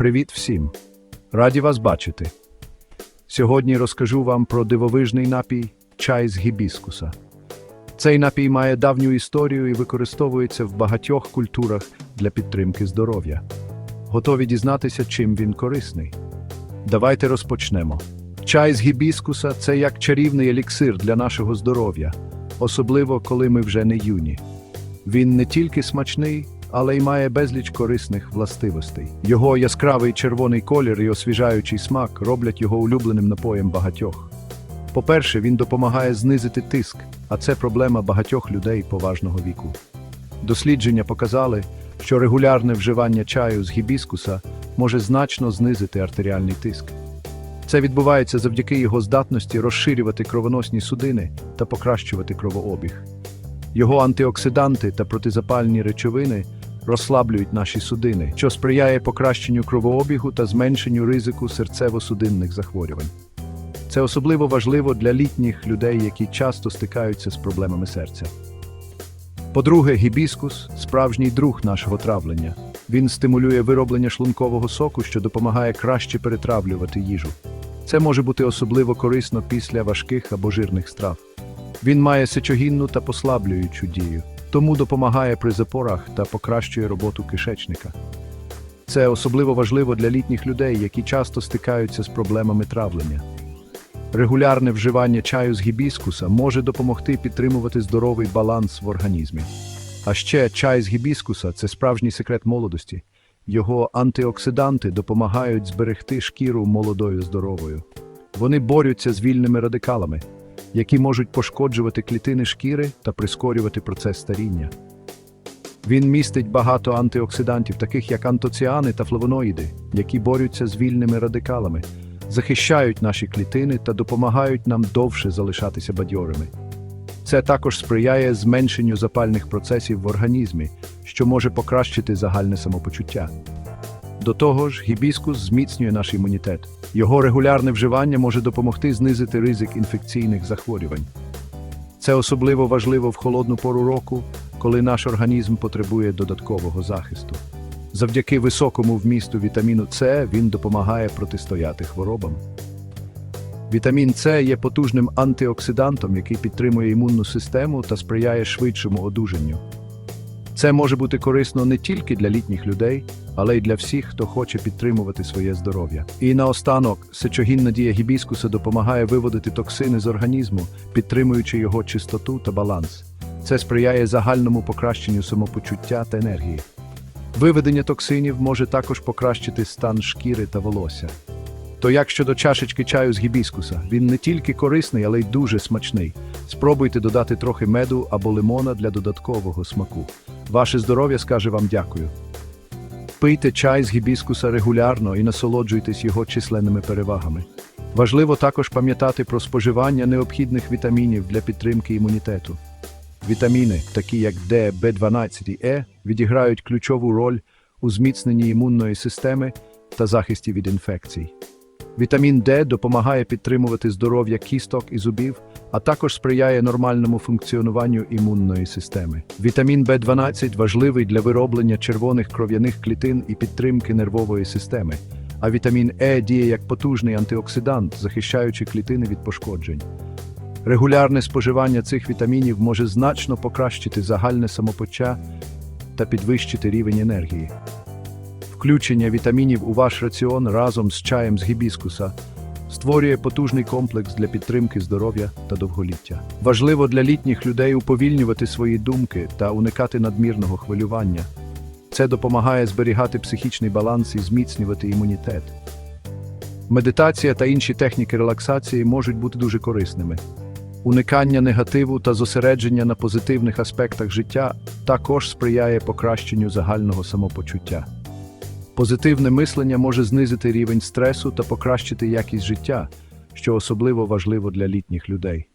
Привіт всім! Раді вас бачити. Сьогодні розкажу вам про дивовижний напій чай з гібіскуса. Цей напій має давню історію і використовується в багатьох культурах для підтримки здоров'я. Готові дізнатися, чим він корисний? Давайте розпочнемо. Чай з гібіскуса це як чарівний еліксир для нашого здоров'я, особливо коли ми вже не юні. Він не тільки смачний, але й має безліч корисних властивостей. Його яскравий червоний колір і освіжаючий смак роблять його улюбленим напоєм багатьох. По-перше, він допомагає знизити тиск, а це проблема багатьох людей поважного віку. Дослідження показали, що регулярне вживання чаю з гібіскуса може значно знизити артеріальний тиск. Це відбувається завдяки його здатності розширювати кровоносні судини та покращувати кровообіг. Його антиоксиданти та протизапальні речовини розслаблюють наші судини, що сприяє покращенню кровообігу та зменшенню ризику серцево-судинних захворювань. Це особливо важливо для літніх людей, які часто стикаються з проблемами серця. По-друге, гібіскус справжній друг нашого травлення. Він стимулює вироблення шлункового соку, що допомагає краще перетравлювати їжу. Це може бути особливо корисно після важких або жирних страв. Він має сечогінну та послаблюючу дію, тому допомагає при запорах та покращує роботу кишечника. Це особливо важливо для літніх людей, які часто стикаються з проблемами травлення. Регулярне вживання чаю з гібіскуса може допомогти підтримувати здоровий баланс в організмі. А ще чай з гібіскуса це справжній секрет молодості. Його антиоксиданти допомагають зберегти шкіру молодою здоровою. Вони борються з вільними радикалами, які можуть пошкоджувати клітини шкіри та прискорювати процес старіння. Він містить багато антиоксидантів, таких як антоціани та флавоноїди, які борються з вільними радикалами, захищають наші клітини та допомагають нам довше залишатися бадьорими. Це також сприяє зменшенню запальних процесів в організмі, що може покращити загальне самопочуття. До того ж, гібіскус зміцнює наш імунітет. Його регулярне вживання може допомогти знизити ризик інфекційних захворювань. Це особливо важливо в холодну пору року, коли наш організм потребує додаткового захисту. Завдяки високому вмісту вітаміну С він допомагає протистояти хворобам. Вітамін С є потужним антиоксидантом, який підтримує імунну систему та сприяє швидшому одужанню. Це може бути корисно не тільки для літніх людей, але й для всіх, хто хоче підтримувати своє здоров'я. І наостанок, сечогінна дія гібіскуса допомагає виводити токсини з організму, підтримуючи його чистоту та баланс. Це сприяє загальному покращенню самопочуття та енергії. Виведення токсинів може також покращити стан шкіри та волосся. То як щодо чашечки чаю з гібіскуса, він не тільки корисний, але й дуже смачний. Спробуйте додати трохи меду або лимона для додаткового смаку. Ваше здоров'я скаже вам дякую. Пийте чай з гібіскуса регулярно і насолоджуйтесь його численними перевагами. Важливо також пам'ятати про споживання необхідних вітамінів для підтримки імунітету. Вітаміни, такі як Д, Б12 і Е, відіграють ключову роль у зміцненні імунної системи та захисті від інфекцій. Вітамін Д допомагає підтримувати здоров'я кісток і зубів, а також сприяє нормальному функціонуванню імунної системи. Вітамін В12 важливий для вироблення червоних кров'яних клітин і підтримки нервової системи, а вітамін Е діє як потужний антиоксидант, захищаючи клітини від пошкоджень. Регулярне споживання цих вітамінів може значно покращити загальне самопочуття та підвищити рівень енергії. Включення вітамінів у ваш раціон разом з чаєм з гібіскуса створює потужний комплекс для підтримки здоров'я та довголіття. Важливо для літніх людей уповільнювати свої думки та уникати надмірного хвилювання. Це допомагає зберігати психічний баланс і зміцнювати імунітет. Медитація та інші техніки релаксації можуть бути дуже корисними. Уникання негативу та зосередження на позитивних аспектах життя також сприяє покращенню загального самопочуття. Позитивне мислення може знизити рівень стресу та покращити якість життя, що особливо важливо для літніх людей.